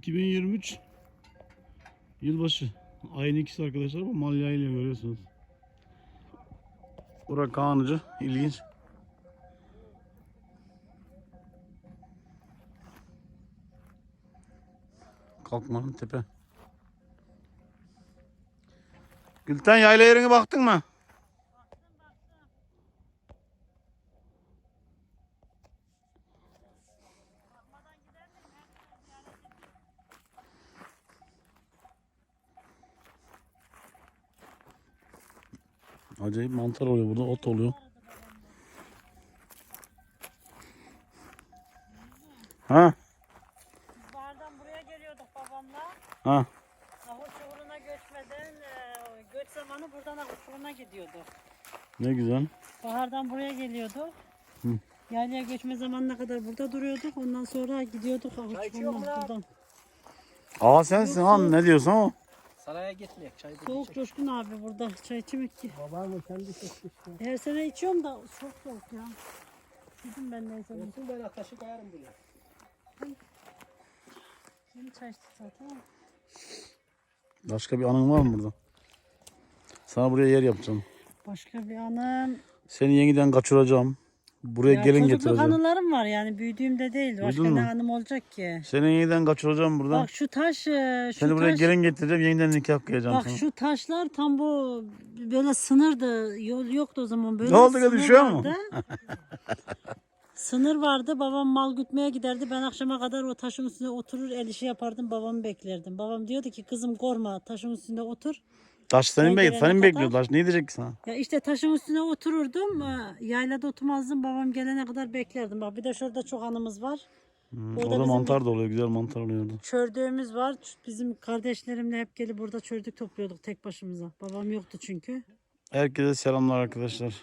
2023 yılbaşı. Ayın ikisi arkadaşlar bu Malya ile görüyorsunuz. Burak Kağanıcı ilginç. Kalkmanın tepe. Gülten yayla yerine baktın mı? Acayip mantar oluyor burada, ot oluyor. Ha, Biz bahardan buraya geliyorduk babamla. ha. Ahur çukuruna göçmeden e, göç zamanı buradan ahur çukuruna gidiyorduk. Ne güzel. Bahardan buraya geliyorduk. Hı. Yaylaya göçme zamanına kadar burada duruyorduk. Ondan sonra gidiyorduk ahur çukuruna buradan. Aa sensin han ne diyorsun o? Saraya gitmeyek çay Soğuk coşkun abi burada. Çay içmek ki. Babamın kendi seçmişti. Her sene içiyorum da çok soğuk ya. Dedim ben neyse. Olsun ben ateşi koyarım buraya. Yeni çay içtik zaten. ama. Başka bir anın var mı burada? Sana buraya yer yapacağım. Başka bir anım. Seni yeniden kaçıracağım. Buraya Ya gelin çocukluk getireceğim. anılarım var yani büyüdüğümde değil. Başka Duydun ne mu? anım olacak ki? Seni yeniden kaçıracağım buradan. Bak şu taş, e, şu Seni buraya taş, gelin getireceğim. Yeniden nikah kıyacağım bak sana. şu taşlar tam bu böyle sınırdı. Yol yoktu o zaman. Böyle Ne oldu kız, sınır düşüyor mu? vardı. sınır vardı. Babam mal gütmeye giderdi. Ben akşama kadar o taşın üstüne oturur el işi yapardım. Babamı beklerdim. Babam diyordu ki kızım korkma taşın üstünde otur. Taş seni Ben mi bekliyor? taş? Ne diyecek ki sana? Ya işte taşın üstüne otururdum. e, Yaylada oturmazdım. Babam gelene kadar beklerdim. Bak bir de şurada çok anımız var. Hmm, Orada orada mantar da oluyor. Güzel mantar oluyor orada. Çördüğümüz var. Bizim kardeşlerimle hep gelip burada çördük topluyorduk tek başımıza. Babam yoktu çünkü. Herkese selamlar arkadaşlar.